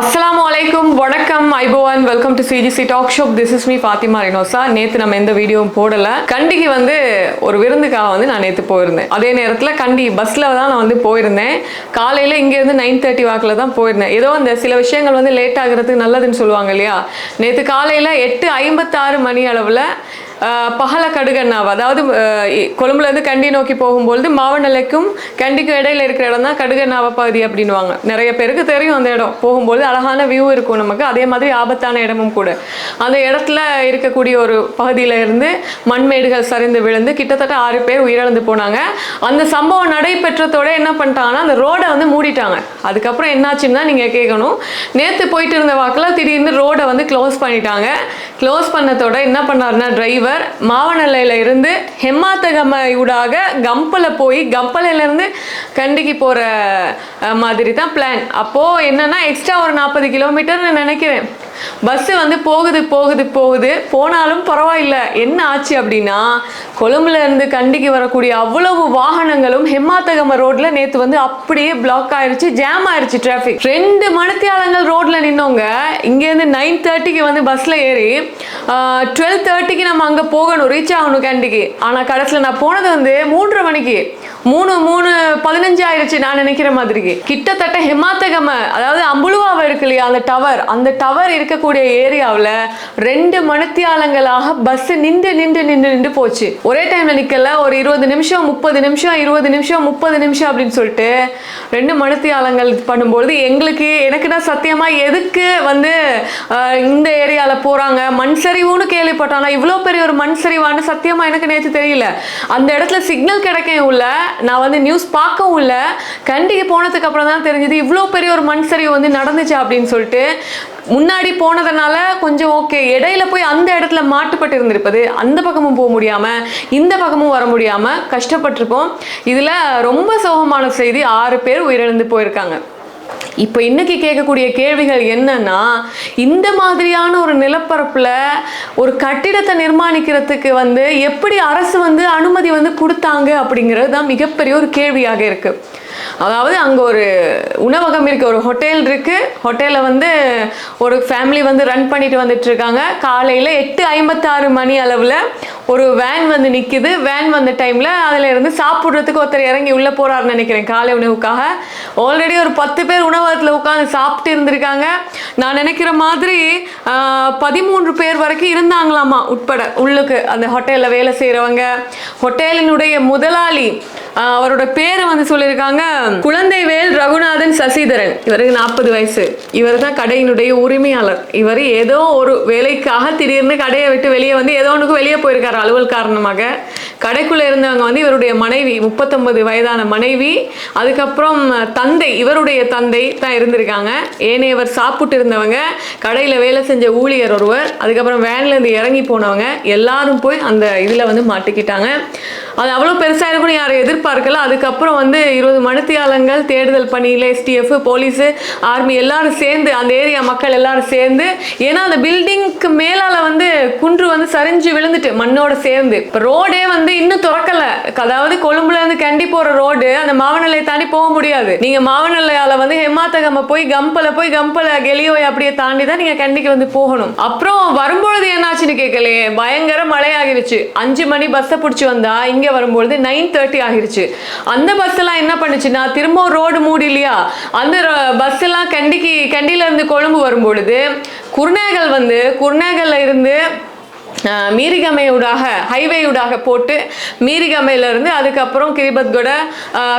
அஸ்ஸலாமு அலைக்கும் வணக்கம் ஐபோவன் welcome to CGC talk shop this is me Fathima Rinosa நேற்று நம்ம எந்த வீடியோவும் போடல. கண்டிக்கு வந்து ஒரு விருந்துக்காக வந்து நான் நேற்று போயிருந்தேன். அதே நேரத்தில் கண்டி பஸ்ல தான் நான் வந்து போயிருந்தேன். காலையில் இங்கேருந்து நைன் தேர்ட்டி வாக்கில் தான் போயிருந்தேன். ஏதோ அந்த சில விஷயங்கள் வந்து லேட் ஆகிறதுக்கு நல்லதுன்னு சொல்லுவாங்க இல்லையா? நேற்று காலையில் எட்டு ஐம்பத்தாறு மணி அளவில் பகல கடுகண்ணாவை அதாவது கொழும்புலேருந்து கண்டி நோக்கி போகும்பொழுது மாவநிலைக்கும் கண்டிக்கும் இடையில இருக்கிற இடம் தான் கடுகண்ணாவை பகுதி அப்படின்னுவாங்க. நிறைய பேருக்கு தெரியும் அந்த இடம். போகும்போது அழகான வியூ இருக்கும் நமக்கு. அதே மாதிரி ஆபத்தான இடமும் கூட. அந்த இடத்துல இருக்கக்கூடிய ஒரு பகுதியில இருந்து மண்மேடுகள் சரிந்து விழுந்து கிட்டத்தட்ட ஆறு பேர் உயிரிழந்து போனாங்க. அந்த சம்பவம் நடைபெற்றதோட என்ன பண்ணிட்டாங்கன்னா அந்த ரோடை வந்து மூடிட்டாங்க. அதுக்கப்புறம் என்னாச்சுன்னு தான் நீங்கள் கேட்கணும் நேற்று போயிட்டு இருந்த வாக்கில் திடீர்னு ரோடை வந்து க்ளோஸ் பண்ணிட்டாங்க. க்ளோஸ் பண்ணதோட என்ன பண்ணாருன்னா டிரைவர் மாவனல்லையில் இருந்து ஹெம்மாத்தகம ஊடாக போய் கம்பலையிலேருந்து கண்டிக்கு போகிற மாதிரி தான் பிளான் அப்போது என்னன்னா எக்ஸ்ட்ரா ஒரு நாற்பது கிலோமீட்டர்னு நினைக்கிறேன். பஸ்ஸு வந்து போகுது போகுது போகுது. போனாலும் பரவாயில்ல. என்ன ஆச்சு அப்படின்னா கொழும்புல இருந்து கண்டிக்கு வரக்கூடிய அவ்வளவு வாகனங்களும் ஹெம்மாத்தகம ரோட்ல நேத்து வந்து அப்படியே பிளாக் ஆயிருச்சு ஜாம் ஆயிருச்சு டிராஃபிக் ரெண்டு மணித்தியாலங்கள் ரோட்ல நின்னவங்க இங்கேருந்து நைன் தேர்ட்டிக்கு வந்து பஸ்ல ஏறி டுவெல் தேர்ட்டிக்கு நம்ம அங்கே போகணும் ரீச் ஆகணும் கண்டிக்கு. ஆனால் கடைசியில் நான் போனது வந்து மூன்றரை மணிக்கு. மூணு மூணு பதினஞ்சு ஆயிடுச்சு நான் நினைக்கிற மாதிரிக்கு. கிட்டத்தட்ட ஹெமாத்தகம அதாவது அம்புலுவாவை இருக்கு இல்லையா அந்த டவர் அந்த டவர் இருக்கக்கூடிய ஏரியாவில் ரெண்டு மணித்தியாலங்களாக பஸ் நின்று நின்று நின்று நின்று போச்சு. ஒரே டைம்ல நிக்கல ஒரு இருபது நிமிஷம் முப்பது நிமிஷம் இருபது நிமிஷம் முப்பது நிமிஷம் அப்படின்னு சொல்லிட்டு ரெண்டு மணித்தியாலங்கள் பண்ணும்பொழுது எங்களுக்கு எனக்கு நான் சத்தியமா எதுக்கு வந்து இந்த ஏரியாவில் போறாங்க? மண் சரிவுன்னு கேள்விப்பட்டானா இவ்வளோ பெரிய ஒரு மண் சரிவான்னு சத்தியமா எனக்கு நேற்று தெரியல. அந்த இடத்துல சிக்னல் கிடைக்கும் உள்ள நான் வந்து நியூஸ் பார்க்கவும் இல்லை. கண்டிக்கு போனதுக்கு அப்புறம் தான் தெரிஞ்சது இவ்வளோ பெரிய ஒரு மண் சரிவு வந்து நடந்துச்சு அப்படின்னு சொல்லிட்டு முன்னாடி போனதுனால கொஞ்சம் ஓகே இடையில போய் அந்த இடத்துல மாட்டுப்பட்டு இருந்திருப்பது அந்த பக்கமும் போக முடியாமல் இந்த பக்கமும் வர முடியாமல் கஷ்டப்பட்டிருப்போம். இதில் ரொம்ப சோகமான செய்தி ஆறு பேர் உயிரிழந்து போயிருக்காங்க. இப்போ இன்னைக்கு கேட்கக்கூடிய கேள்விகள் என்னன்னா இந்த மாதிரியான ஒரு நிலப்பரப்புல ஒரு கட்டிடத்தை நிர்மாணிக்கிறதுக்கு வந்து எப்படி அரசு வந்து அனுமதி வந்து கொடுத்தாங்க அப்படிங்கிறது தான் மிகப்பெரிய ஒரு கேள்வியாக இருக்கு. அதாவது அங்கே ஒரு உணவகம் இருக்குது ஒரு ஹோட்டல் இருக்குது ஹோட்டலில் வந்து ஒரு ஃபேமிலி வந்து ரன் பண்ணிட்டு வந்துட்டு இருக்காங்க காலையில் எட்டு ஐம்பத்தாறு மணி அளவில் ஒரு வேன் வந்து நிற்கிது வேன் வந்த டைமில் அதில் இருந்து சாப்பிட்றதுக்கு ஒருத்தர் இறங்கி உள்ளே போறாருன்னு நினைக்கிறேன் காலை உணவுக்காக. ஆல்ரெடி ஒரு பத்து பேர் உணவகத்தில் உட்காந்து சாப்பிட்டு இருந்திருக்காங்க. நான் நினைக்கிற மாதிரி பதிமூன்று பேர் வரைக்கும் இருந்தாங்களாமா உட்பட உள்ளுக்கு. அந்த ஹோட்டலில் வேலை செய்கிறவங்க ஹோட்டலினுடைய முதலாளி அவரோட பேரை வந்து சொல்லியிருக்காங்க குழந்தைவேல் ரகுநாதன் சசிதரன். இவருக்கு நாற்பது வயசு. இவர் தான் கடையினுடைய உரிமையாளர். இவர் ஏதோ ஒரு வேலைக்காக திடீர்னு கடையை விட்டு வெளியே வந்து ஏதோ ஒன்றுக்கு வெளியே போயிருக்காரு அலுவல் காரணமாக. கடைக்குள்ள இருந்தவங்க வந்து இவருடைய மனைவி முப்பத்தொன்பது வயதான மனைவி அதுக்கப்புறம் தந்தை இவருடைய தந்தை தான் இருந்திருக்காங்க. ஏனையவர் சாப்பிட்டு இருந்தவங்க கடையில் வேலை செஞ்ச ஊழியர் ஒருவர் அதுக்கப்புறம் வேன்ல இருந்து இறங்கி போனவங்க எல்லாரும் போய் அந்த இதில் வந்து மாட்டிக்கிட்டாங்க. அது அவ்வளோ பெருசாக இருக்கும்னு யாரும் எதிர்பார்க்கல. அதுக்கப்புறம் வந்து இருபது மனுத்தியாளங்கள் தேடுதல் பணியில் எஸ்டிஎஃப் போலீஸு ஆர்மி எல்லாரும் சேர்ந்து அந்த ஏரியா மக்கள் எல்லாரும் சேர்ந்து ஏன்னா அந்த பில்டிங்க்கு மேலால் வந்து குன்று வந்து சரிஞ்சு விழுந்துட்டு மண்ணோட சேர்ந்து. இப்போ ரோடே வந்து இன்னும் திறக்கல. அதாவது கொழும்புலேருந்து கண்டி போகிற ரோடு அந்த மாவநிலையை தாண்டி போக முடியாது. நீங்கள் மாவநிலையால் வந்து ஹெமாத்தகம போய் கம்பல போய் கம்பல கெலியோய் அப்படியே தாண்டி தான் நீங்கள் கண்டிக்கு வந்து போகணும். அப்புறம் வரும்பொழுது என்னாச்சுன்னு கேட்கலையே பயங்கர மழையாகிருச்சு அஞ்சு மணி பஸ்ஸை பிடிச்சி வந்தா இங்கே வரும்பொழுது நைன் தேர்ட்டி ஆகிருச்சு. அந்த பஸ் எல்லாம் என்ன பண்ணுச்சுன்னா திரும்ப ரோடு மூடி இல்லையா அந்த பஸ் எல்லாம் கண்டிக்கு கண்டியில இருந்து கொழும்பு வரும்பொழுது குருநேகல் வந்து குருநேகல்ல இருந்து மீரிகமையூடாக ஹைவேயூடாக போட்டு மீரிகமையில இருந்து அதுக்கப்புறம் கிரிபத்கொட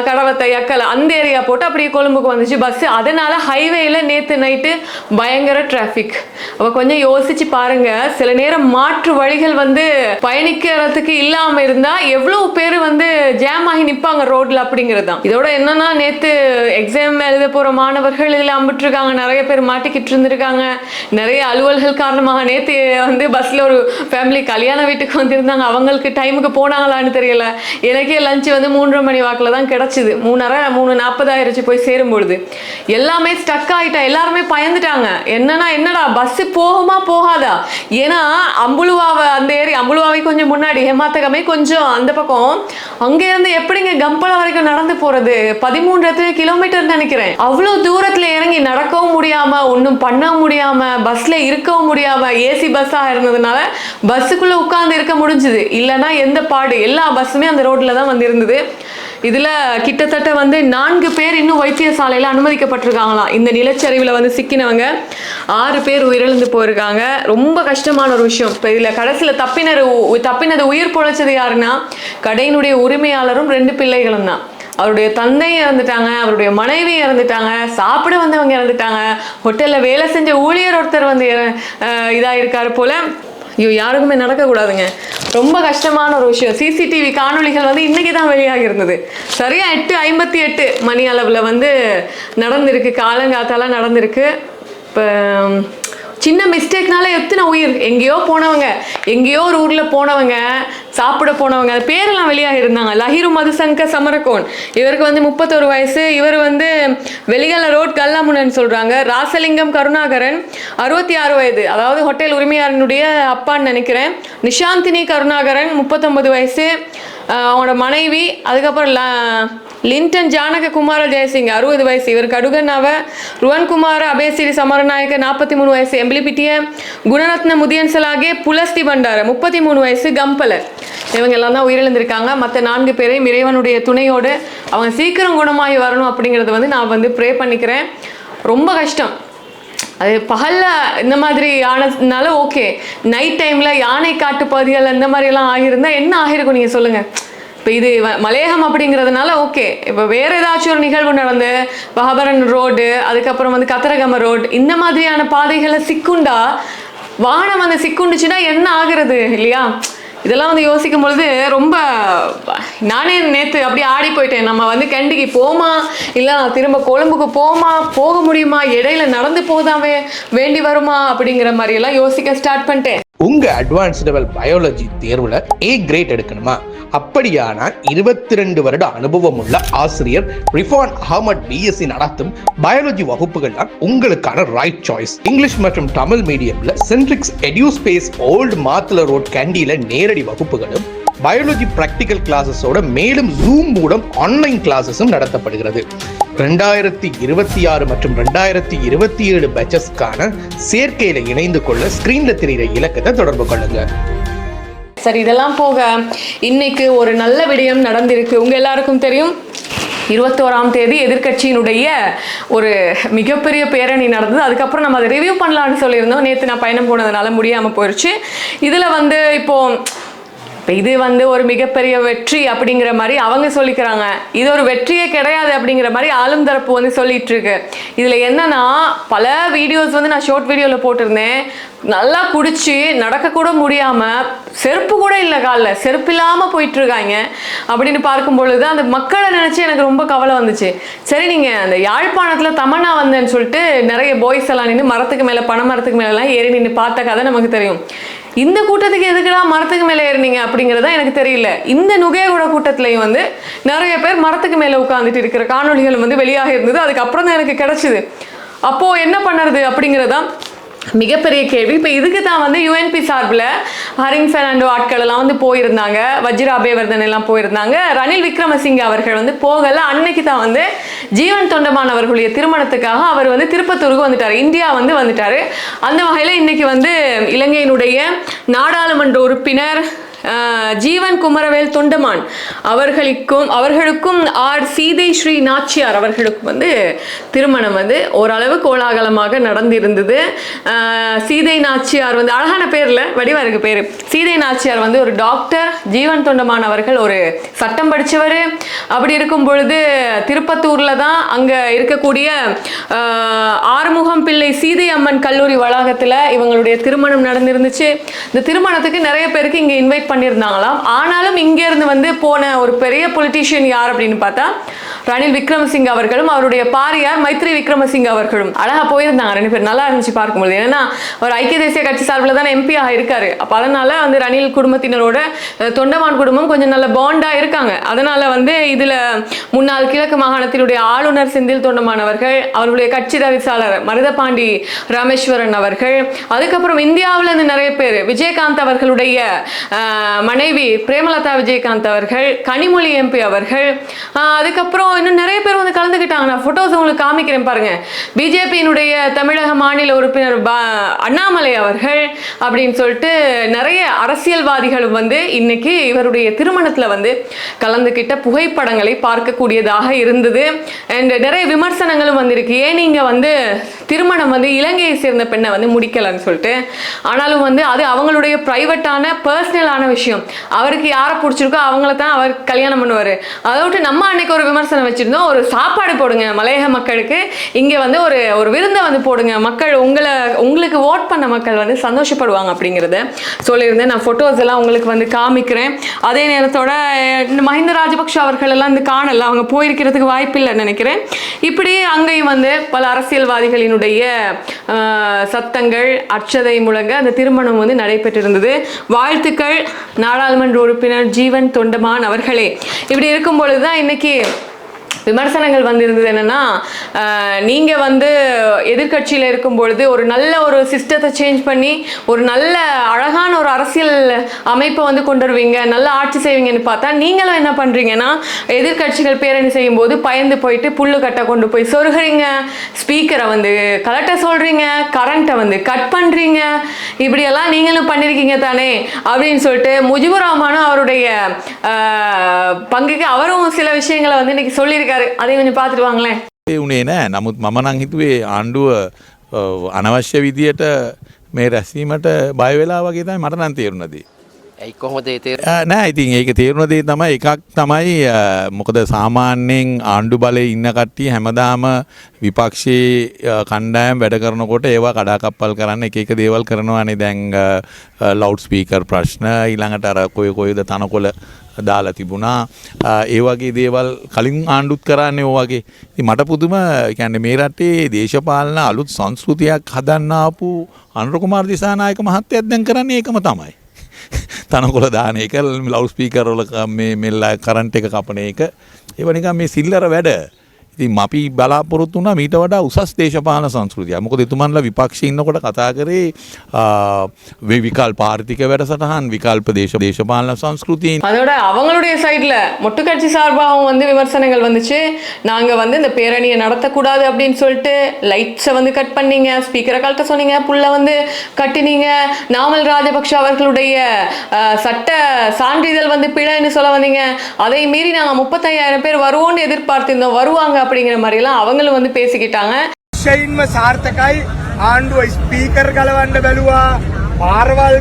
கடவத்தை அக்கலை அந்த ஏரியா போட்டு அப்படியே கொழும்புக்கு வந்துச்சு. பஸ்ஸு அதனால ஹைவேயில் நேற்று நைட்டு பயங்கர டிராஃபிக் அப்போ கொஞ்சம் யோசிச்சு பாருங்க. சில நேரம் மாற்று வழிகள் வந்து பயணிக்கிறதுக்கு இல்லாமல் இருந்தால் எவ்வளோ பேர் வந்து ஜாம் ஆகி நிற்பாங்க ரோட்டில் அப்படிங்கிறது தான். இதோட என்னன்னா நேற்று எக்ஸாம் எழுத போகிற மாணவர்கள் இதில் அம்பிட்டுருக்காங்க நிறைய பேர் மாட்டிக்கிட்டு இருந்திருக்காங்க. நிறைய அலுவல்கள் காரணமாக நேற்று வந்து பஸ்ஸில் ஒரு ஃபேமிலி கல்யாண வீட்டுக்கு வந்திருந்தாங்க. அவங்களுக்கு டைமுக்கு போனாங்களான்னு தெரியல. எனக்கே லஞ்ச் வந்து மூன்றரை மணி வாக்கில் தான் கிடச்சிது. மூணரை மூணு நாற்பதாயிருச்சு போய் சேரும் பொழுது. எல்லாமே ஸ்டக் ஆகிட்டா எல்லாருமே பயந்துட்டாங்க. என்னன்னா என்னடா பஸ்ஸு போகுமா போகாதா? ஏன்னா அம்புலுவாவை அந்த ஏரி அம்புலுவாவை கொஞ்சம் முன்னாடி ஹெமாத்தகமே கொஞ்சம் அந்த பக்கம். அங்கேருந்து எப்படிங்க கம்பளா வரைக்கும் நடந்து போகிறது பதிமூன்று எத்தனை கிலோமீட்டர் நினைக்கிறேன். அவ்வளோ தூரத்தில் இறங்கி நடக்கவும் முடியாமல் ஒன்றும் பண்ண முடியாமல் பஸ்ஸில் இருக்கவும் முடியாமல் ஏசி பஸ்ஸாக இருந்ததுனால பஸ்ஸுக்குள்ளே உட்காந்து இருக்க முடிஞ்சுது. இல்லைன்னா எந்த பாடு? எல்லா பஸ்ஸுமே அந்த ரோட்டில் தான் வந்து இருந்தது இதில் கிட்டத்தட்ட வந்து நான்கு பேர் இன்னும் வைத்தியசாலையில் அனுமதிக்கப்பட்டிருக்காங்களாம். இந்த நிலச்சரிவில் வந்து சிக்கினவங்க. ஆறு பேர் உயிரிழந்து போயிருக்காங்க. ரொம்ப கஷ்டமான ஒரு விஷயம். இப்போ இதில் கடைசியில் தப்பினர் தப்பினது உயிர் பொழைச்சது யாருன்னா கடையினுடைய உரிமையாளரும் ரெண்டு பிள்ளைகளும் தான். அவருடைய தந்தை இறந்துட்டாங்க அவருடைய மனைவி இறந்துட்டாங்க சாப்பிட வந்தவங்க இறந்துட்டாங்க. ஹோட்டலில் வேலை செஞ்ச ஊழியர் ஒருத்தர் வந்து இதாக இருக்கார் போல. ஐயோ யாருக்குமே நடக்கக்கூடாதுங்க. ரொம்ப கஷ்டமான ஒரு விஷயம். சிசிடிவி காணொளிகள் வந்து இன்னைக்கு தான் வெளியாகி இருந்தது. சரியாக எட்டு ஐம்பத்தி எட்டு மணி அளவில் வந்து நடந்திருக்கு. காலங்காத்தாலாம் நடந்திருக்கு. இப்போ சின்ன மிஸ்டேக்னால எத்தனை உயிர்? எங்கேயோ போனவங்க எங்கேயோ ஒரு ஊரில் போனவங்க சாப்பிட போனவங்க அது பேரெல்லாம் வெளியாக இருந்தாங்க. லஹிரு மதுசங்க சமரகோன். இவருக்கு வந்து முப்பத்தொரு வயசு. இவர் வந்து வெளிகல ரோட் கல்லாமுனன் சொல்கிறாங்க ராசலிங்கம் கருணாகரன் அறுபத்தி ஆறு வயது. அதாவது ஹோட்டல் உரிமையாளனுடைய அப்பான்னு நினைக்கிறேன். நிஷாந்தினி கருணாகரன் முப்பத்தொன்பது வயசு. அவங்களோட மனைவி. அதுக்கப்புறம் ல- லிண்டன் ஜானக குமார ஜெயசிங் அறுபது வயசு. இவர் கடுகனாவ ருவன்குமார அபேசிரி சமரநாயக நாற்பத்தி மூணு வயசு. எம்பிலிபிட்டிய குணரத்ன முதியன்சலாகே புலஸ்தி பண்டார முப்பத்தி மூணு வயசு கம்பலர். இவங்க எல்லாம் தான் உயிரிழந்திருக்காங்க. மற்ற நான்கு பேரையும் இறைவனுடைய துணையோடு அவங்க சீக்கிரம் குணமாகி வரணும் அப்படிங்கிறத வந்து நான் வந்து ப்ரே பண்ணிக்கிறேன். ரொம்ப கஷ்டம். அது பகலில் இந்த மாதிரி ஆனதுனால ஓகே நைட் டைமில் யானை காட்டு பகுதிகள் இந்த மாதிரிலாம் ஆகியிருந்தால் என்ன ஆகிருக்கும் நீங்கள் சொல்லுங்கள் இப்போ இது வ- மலையகம் அப்படிங்கிறதுனால ஓகே இப்போ வேற ஏதாச்சும் ஒரு நிகழ்வு நடந்து வஹபரன் ரோடு அதுக்கப்புறம் வந்து கத்தரகம ரோடு இந்த மாதிரியான பாதைகளை சிக்குண்டா வாகனம் வந்து சிக்குண்டுச்சுன்னா என்ன ஆகுறது இல்லையா? இதெல்லாம் வந்து யோசிக்கும் பொழுது ரொம்ப நானே நேற்று அப்படியே ஆடி போயிட்டேன். நம்ம வந்து கண்டிக்கு போமா? இல்லை திரும்ப கொழும்புக்கு போமா? போக முடியுமா? இடையில நடந்து போதாவே வேண்டி வருமா? அப்படிங்கிற மாதிரியெல்லாம் யோசிக்க ஸ்டார்ட் பண்ணிட்டேன். உங்க அட்வான்ஸ் லெவல் பயாலஜி தேர்வுல ஏ கிரேட் எடுக்கணுமா? அப்படியானால் இருபத்தி ரெண்டு வருட அனுபவம் உள்ள ஆசிரியர் ரிஃபான் அகமட் பிஎஸ்சி நடத்தும் பயாலஜி வகுப்புகள் தான் உங்களுக்கான ரைட் சாய்ஸ் இங்கிலீஷ் மற்றும் தமிழ் மீடியம்ல சென்ட்ரிக்ஸ் எடியூஸ்பேஸ் ஓல்டு மாத்துல ரோட் கேண்டியில நேரடி வகுப்புகளும் பயாலஜி பிராக்டிக்கல் கிளாஸஸோட மேலும் ஜூம் மூலம் ஆன்லைன் கிளாஸஸும் நடத்தப்படுகிறது. ரெண்டாயிரத்தி இருபத்தி ஆறு மற்றும் ரெண்டாயிரத்தி இருபத்தி ஏழு பேச்சஸ்க்கான சேர்க்கையில இணைந்து கொள்ள ஸ்கிரீன்ல தெரிகிற இலக்கத்தை தொடர்பு கொள்ளுங்க. சரி இதெல்லாம் போக இன்னைக்கு ஒரு நல்ல விடயம் நடந்திருக்கு. உங்க எல்லாருக்கும் தெரியும் இருபத்தோராம் தேதி எதிர்க்கட்சியினுடைய ஒரு மிகப்பெரிய பேரணி நடந்தது. அதுக்கப்புறம் நம்ம அதை ரிவ்யூ பண்ணலான்னு சொல்லியிருந்தோம். நேற்று நான் பயணம் போனதுனால முடியாமல் போயிடுச்சு இதில் வந்து இப்போது இது வந்து ஒரு மிகப்பெரிய வெற்றி அப்படிங்கிற மாதிரி அவங்க சொல்லிக்கிறாங்க. இது ஒரு வெற்றியே கிடையாது அப்படிங்கிற மாதிரி ஆளும் தரப்பு வந்து சொல்லிட்டு இருக்கு இதில் என்னன்னா பல வீடியோஸ் வந்து நான் ஷார்ட் வீடியோவில் போட்டிருந்தேன். நல்லா குடிச்சு நடக்கக்கூட முடியாமல் செருப்பு கூட இல்லை காலில் செருப்பு இல்லாமல் போயிட்டு இருக்காங்க அப்படின்னு பார்க்கும் பொழுது அந்த மக்களை நினச்சி எனக்கு ரொம்ப கவலை வந்துச்சு. சரி நீங்கள் அந்த யாழ்ப்பாணத்தில் தமன்னா வந்தேன்னு சொல்லிட்டு நிறைய பாய்ஸ் எல்லாம் நின்று மரத்துக்கு மேலே பனை மரத்துக்கு மேலெல்லாம் ஏறி நின்று பார்த்த கதை நமக்கு தெரியும். இந்த கூட்டத்துக்கு எதுக்குடா மரத்துக்கு மேலே ஏறினீங்க அப்படிங்கிறத எனக்கு தெரியல. இந்த நுகையோட கூட்டத்துலையும் வந்து நிறைய பேர் மரத்துக்கு மேலே உட்காந்துட்டு இருக்கிற காணொளிகள் வந்து வெளியாக இருந்தது. அதுக்கப்புறம் தான் எனக்கு கிடச்சிது. அப்போது என்ன பண்ணுறது அப்படிங்கிறதான் மிகப்பெரிய கேள்வி. இப்போ இதுக்கு தான் வந்து யூஎன்பி சார்பில் ஹரிங் ஃபெர்னாண்டோ ஆட்கள் எல்லாம் வந்து போயிருந்தாங்க. வஜ்ராபேவர்தன் எல்லாம் போயிருந்தாங்க. ரணில் விக்ரமசிங்கே அவர்கள் வந்து போகல. அன்னைக்கு தான் வந்து ஜீவன் தொண்டமான் அவர்களுடைய திருமணத்துக்காக அவர் வந்து திருப்பத்தூருக்கு வந்துட்டார். இந்தியா வந்து வந்துட்டார். அந்த வகையில் இன்னைக்கு வந்து இலங்கையினுடைய நாடாளுமன்ற உறுப்பினர் ஜீவன் குமரவேல் தொண்டமான். அவர்களுக்கும் அவர்களுக்கும் ஆர் சீதை ஸ்ரீ நாச்சியார் அவர்களுக்கும் வந்து திருமணம் வந்து ஓரளவு கோலாகலமாக நடந்திருந்தது. சீதை நாச்சியார் வந்து அழகான பேரில் வடிவாருக்கு பேர். சீதை நாச்சியார் வந்து ஒரு டாக்டர் ஜீவன் தொண்டமான் அவர்கள் ஒரு சட்டம் படித்தவர் அப்படி இருக்கும் பொழுது திருப்பத்தூரில் தான் அங்கே இருக்கக்கூடிய ஆறுமுகம் பிள்ளை சீதை அம்மன் கல்லூரி வளாகத்தில் இவங்களுடைய திருமணம் நடந்திருந்துச்சு. இந்த திருமணத்துக்கு நிறைய பேருக்கு இங்கே இன்வைட் பண்ணியிருந்தாங்களாம். ஆனாலும் இங்கேருந்து வந்து போன ஒரு பெரிய பொலிட்டீஷியன் யார் அப்படின்னு பார்த்தா ரணில் விக்ரமசிங்க அவர்களும் அவருடைய பாரியார் மைத்ரி விக்ரமசிங்க அவர்களும். அழகா போயிருந்தாங்க ரெண்டு பேர் நல்லா இருந்துச்சு பார்க்கும்போது. ஏன்னா ஒரு ஐக்கிய தேசிய கட்சி சார்பில் தானே எம்பி இருக்காரு. அப்போ அதனால வந்து ரணில் குடும்பத்தினரோட தொண்டமான் குடும்பம் கொஞ்சம் நல்ல பாண்டாக இருக்காங்க. அதனால வந்து இதில் முன்னாள் கிழக்கு மாகாணத்தினுடைய ஆளுநர் செந்தில் தொண்டமானவர்கள் அவருடைய கட்சி தவிசாளர் மருதபாண்டி ராமேஸ்வரன் அவர்கள் அதுக்கப்புறம் இந்தியாவில் இருந்து நிறைய பேர் விஜயகாந்த் அவர்களுடைய மனைவி பிரேமலதா விஜயகாந்த் அவர்கள் கனிமொழி எம்பி அவர்கள் அதுக்கப்புறம் இன்னும் நிறைய பேர் வந்து கலந்துக்கிட்டாங்க நான் ஃபோட்டோஸ் உங்களுக்கு காமிக்கிறேன் பாருங்க. பிஜேபியினுடைய தமிழக மாநில உறுப்பினர் அண்ணாமலை அவர்கள் அப்படின்னு சொல்லிட்டு நிறைய அரசியல்வாதிகளும் வந்து இன்னைக்கு இவருடைய திருமணத்தில் வந்து கலந்துக்கிட்ட புகைப்படங்களை பார்க்கக்கூடியதாக இருந்தது. அண்ட் நிறைய விமர்சனங்களும் வந்திருக்கு. ஏன் நீங்கள் வந்து திருமணம் வந்து இலங்கையை சேர்ந்த பெண்ணை வந்து முடிக்கலன்னு சொல்லிட்டு. ஆனாலும் வந்து அது அவங்களுடைய ப்ரைவேட்டான பர்சனலான விஷயம். அவருக்கு யாரை பிடிச்சிருக்கோ அவங்கள தான் அவர் கல்யாணம் பண்ணுவார். அதை விட்டு நம்ம அன்னைக்கு ஒரு விமர்சனம் வச்சுருந்தோம். ஒரு சாப்பாடு போடுங்க மலையக மக்களுக்கு. இங்கே வந்து ஒரு ஒரு விருந்தை வந்து போடுங்க. மக்கள் உங்களை உங்களுக்கு ஓட் பண்ண மக்கள் வந்து சந்தோஷப்படுவாங்க அப்படிங்கிறத சொல்லியிருந்தேன். நான் ஃபோட்டோஸ் எல்லாம் உங்களுக்கு வந்து காமிக்கிறேன். அதே நேரத்தோட இந்த மஹிந்த ராஜபக்ஷ அவர்கள் எல்லாம் இந்த காணல அவங்க போயிருக்கிறதுக்கு வாய்ப்பில்லைன்னு நினைக்கிறேன். இப்படி அங்கேயும் வந்து பல அரசியல்வாதிகளினுடைய சத்தங்கள் அச்சதை முழங்க அந்த திருமணம் வந்து நடைபெற்றிருந்தது. வாழ்த்துக்கள். நாடாளுமன்ற உறுப்பினர் ஜீவன் தொண்டமான் அவர்களே. இப்படி இருக்கும் பொழுது தான் இன்னைக்கு விமர்சனங்கள் வந்திருந்தது என்னன்னா நீங்கள் நீங்க வந்து எதிர்க்கட்சியில இருக்கும் பொழுது ஒரு நல்ல ஒரு சிஸ்டத்தை சேஞ்ச் பண்ணி ஒரு நல்ல அழகான ஒரு அரசியல் அமைப்பை வந்து கொண்டு வருவீங்க நல்ல ஆட்சி செய்வீங்கன்னு பார்த்தா நீங்களும் என்ன பண்றீங்கன்னா எதிர்க்கட்சிகள் பேரணி செய்யும் போது பயந்து போயிட்டு புல்லு கட்டை கொண்டு போய் சொருகிறீங்க ஸ்பீக்கரை வந்து கலட்ட சொல்றீங்க கரண்ட்டை வந்து கட் பண்றீங்க இப்படியெல்லாம் நீங்களும் பண்ணிருக்கீங்க தானே அப்படின்னு சொல்லிட்டு முஜிபுர் ரஹ்மானும் அவருடைய பங்குக்கு அவரும் சில விஷயங்களை வந்து இன்னைக்கு சொல்லியிருக்காரு அதையும் கொஞ்சம் பார்த்துட்டு வாங்களேன் ඒ වනේ නෑ නමුත් මම නං හිතුවේ ආණ්ඩුව අ, අනවශ්‍ය විදියට මේ රැස්වීමට බයවෙලා වගේ තමයි මට නන් තේරුණදී. ඇයි කොහොමද ඒ තේර අ, නෑ ඉතින් ඒක තේරුණදේ තමයි එකක් තමයි අ, මොකද සාමාන්‍යයෙන් ආණ්ඩු බලය ඉන්න කට්ටිය හැමදාම විපක්ෂයේ කණ්ඩායම් වැඩ කරනකොට ඒවා කඩාකප්පල් කරන්න එක එක දේවල් කරනවානේ. දැන් ලෞඩ් ස්පීකර් ප්‍රශ්න ඊළඟට අර කොය කොයද තනකොළ දාලා තිබුණා. අ, ඒ වගේ දේවල් කලින් ආණ්ඩුත් කරන්නේ ඕවගේ ඉතින් මට පුදුම කියන්නේ මේ රටේ දේශපාලන අලුත් සංස්කෘතියක් හදන්න ආපු අනුරකුමාර දිසානායක මහත්තයත් දැන් කරන්නේ ඒකම තමයි. තනකොළ දාන එක ලව් ස්පීකරවල මේ මෙල්ලා කරන්ට් එක කපන එක. ඒව නිකන් මේ සිල්ලර වැඩ. ඉතින් අපි බලාපොරොත්තු වුණා මීට වඩා උසස් දේශපාලන සංස්කෘතිය. මොකද එතුමන්ලා විපක්ෂයේ ඉන්නකොට කතා කරේ ආ, වේ විකල්ප ආර්ථික වැඩසටහන් විකල්ප දේශ දේශපාලන සංස්කෘතිය அதோட அவங்களுடைய சைடில் மொட்டுக்கட்சி சார்பாகவும் வந்து விமர்சனங்கள் வந்துச்சு நாங்கள் வந்து இந்த பேரணியை நடத்தக்கூடாது அப்படின்னு சொல்லிட்டு லைட்ஸை வந்து கட் பண்ணீங்க ஸ்பீக்கரை கழட்ட சொன்னீங்க புல்லை வந்து கட்டினீங்க நாமல் ராஜபக்ஷ அவர்களுடைய அஹ், சட்ட சான்றிதழ் வந்து பிழைன்னு சொல்ல வந்தீங்க அதை மீறி நாங்கள் முப்பத்தையாயிரம் பேர் வருவோம்னு எதிர்பார்த்திருந்தோம் வருவாங்க அப்படிங்கிற மாதிரிலாம் அவங்களும் வந்து பேசிக்கிட்டாங்க ශයින්ම සාර්ථකයි ආණ්ඩුව ස්පීකර් ගලවන්න බැලුවා පාරවල්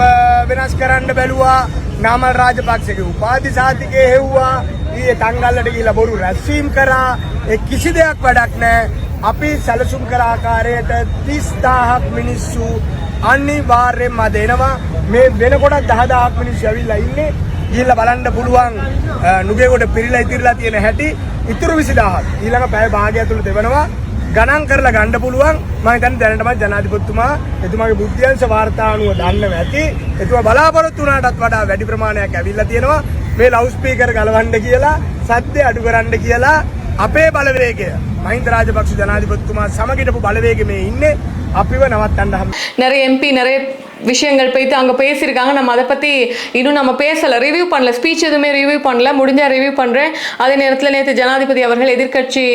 අ, වෙනස් කරන්න බැලුවා නාමල් රාජපක්ෂගේ උපාධි සාතිකය හෙව්වා ඒ තංගල්ලට ගිහිල්ලා බොරු රැස්වීම් කරා ඒ කිසි දෙයක් වැඩක් නැහැ අපි සැලසුම් කර ආකාරයට 30000ක් මිනිස්සු අනිවාර්යෙන්ම අද එනවා මේ වෙනකොටත් 10000ක් මිනිස්සු ඇවිල්ලා ඉන්නේ ගිහිල්ලා බලන්න පුළුවන් අ, නුගේගොඩ පිරීලා ඉතිරිලා තියෙන හැටි ඉතුරු 20000ක් ඊළඟ පැය භාගය ඇතුළත දෙවනවා. ගණන් කරලා ගන්න පුළුවන්. මම හිතන්නේ දැනටමත් ජනාධිපතිතුමා එතුමාගේ බුද්ධියංශ වාර්තා අනුව දන්නව ඇති. එතුමා බලාපොරොත්තු වුණාටත් වඩා වැඩි ප්‍රමාණයක් ඇවිල්ලා තියෙනවා. මේ ලවුඩ් ස්පීකර් ගලවන්න කියලා සද්ද අඩු කරන්න කියලා අපේ බලවේගය. මහින්ද රාජපක්ෂ ජනාධිපතිතුමා සමග හිටපු බලවේගෙ මේ ඉන්නේ. අපිව නවත්තන්න හැම නරේ MP නරේ விஷயங்கள் போயிட்டு அங்கே பேசியிருக்காங்க. நம்ம அதை பற்றி இன்னும் நம்ம பேசலை. ரிவ்யூ பண்ணல. ஸ்பீச் எதுவுமே ரிவ்யூ பண்ணல. முடிஞ்சால் ரிவ்யூ பண்ணுறேன் அதே நேரத்தில் நேற்று ஜனாதிபதி அவர்கள் எதிர்க்கட்சி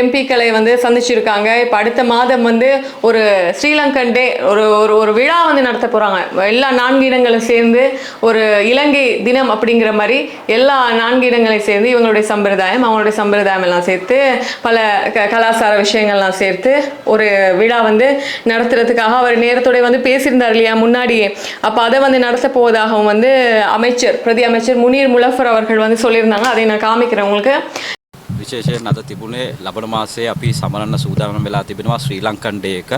எம்பிக்களை வந்து சந்திச்சிருக்காங்க. இப்போ அடுத்த மாதம் வந்து ஒரு ஸ்ரீலங்கன் டே ஒரு ஒரு ஒரு விழா வந்து நடத்த போகிறாங்க எல்லா நான்கு இடங்களும் சேர்ந்து ஒரு இலங்கை தினம் அப்படிங்கிற மாதிரி எல்லா நான்கு இடங்களையும் சேர்ந்து இவங்களுடைய சம்பிரதாயம் அவங்களுடைய சம்பிரதாயம் எல்லாம் சேர்த்து பல க கலாச்சார விஷயங்கள்லாம் சேர்த்து ஒரு விழா வந்து நடத்துறதுக்காக அவர் நேரத்தோடய வந்து பேசியிருந்தார் இல்லையா? முன்னாடியே அப்போ அதை வந்து நடத்த போவதாகவும் வந்து அமைச்சர் பிரதி அமைச்சர் முனீர் முலஃபர் அவர்கள் வந்து சொல்லியிருந்தாங்க அதை நான் காமிக்கிறேன் உங்களுக்கு විශේෂයෙන් අද තිබුණේ ලබන මාසේ අපි සමරන්න සූදානම් වෙලා තිබෙනවා ශ්‍රී ලංකන් ඩේ එක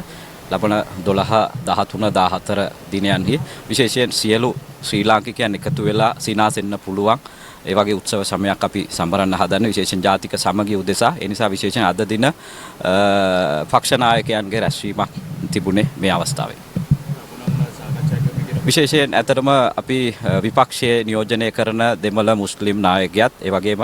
ලබන දොළහ දහතුන දාහතර දිනයන්හි විශේෂයෙන් සියලු ශ්‍රී ලාංකිකයන් එකතු වෙලා සිනාසෙන්න පුළුවන් ඒ වගේ උත්සව සමයක් අපි සම්බරන්න හදන්න විශේෂයෙන් ජාතික සමගිය උදෙසා ඒ නිසා විශේෂයෙන් අද දින අ, පක්ෂ නායකයන්ගේ රැස්වීමක් තිබුණේ මේ අවස්ථාවේ විශේෂයෙන් ඇතරම අපි විපක්ෂය නියෝජනය කරන දෙමළ මුස්ලිම් නායකයත් ඒ වගේම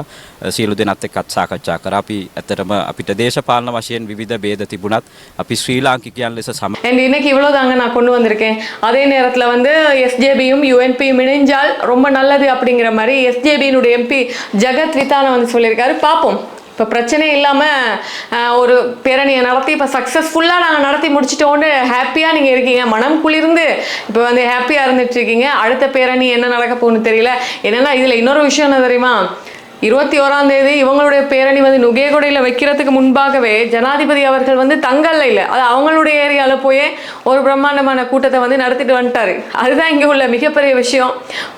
සියලු දෙනත් එක්කත් සාකච්ඡා කරා. අපි ඇතරම අපිට දේශපාලන වශයෙන් விවිධ ભેද තිබුණත් අපි ශ්‍රී லாங்கிக்கியான் லெஸ் சம இன்னைக்கு இவ்வளோதாங்க நான் கொண்டு வந்திருக்கேன் அதே நேரத்தில் வந்து எஸ்ஜேபியும் யூஎன்பியும் இணைஞ்சால் ரொம்ப நல்லது அப்படிங்கிற மாதிரி எஸ்ஜேபியினுடைய எம்பி ஜெகத் வித்தான வந்து சொல்லியிருக்காரு பார்ப்போம் இப்போ பிரச்சனை இல்லாமல் ஒரு பேரணியை நடத்தி இப்போ சக்ஸஸ்ஃபுல்லாக நாங்கள் நடத்தி முடிச்சிட்டோன்னு ஹாப்பியாக நீங்கள் இருக்கீங்க. மனம் குளிர்ந்து இப்போ வந்து ஹாப்பியாக இருந்துட்டு இருக்கீங்க அடுத்த பேரணி என்ன நடக்க போகணும்னு தெரியல. என்னென்னா இதில் இன்னொரு விஷயம் என்ன தெரியுமா? இருபத்தி ஓராம் தேதி இவங்களுடைய பேரணி வந்து நுகேகொடையில் வைக்கிறதுக்கு முன்பாகவே ஜனாதிபதி அவர்கள் வந்து தங்கல்ல இல்லை அது அவங்களுடைய ஏரியாவில் போய் ஒரு பிரம்மாண்டமான கூட்டத்தை வந்து நடத்திட்டு வந்துட்டாரு. அதுதான் இங்கே உள்ள மிகப்பெரிய விஷயம்.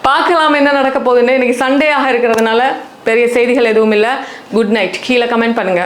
பார்க்கலாம் என்ன நடக்க போகுதுன்னு. இன்னைக்கு சண்டேயாக இருக்கிறதுனால பெரிய செய்திகள் எதுவும் இல்லை. குட் நைட் கீழே கமெண்ட் பண்ணுங்கள்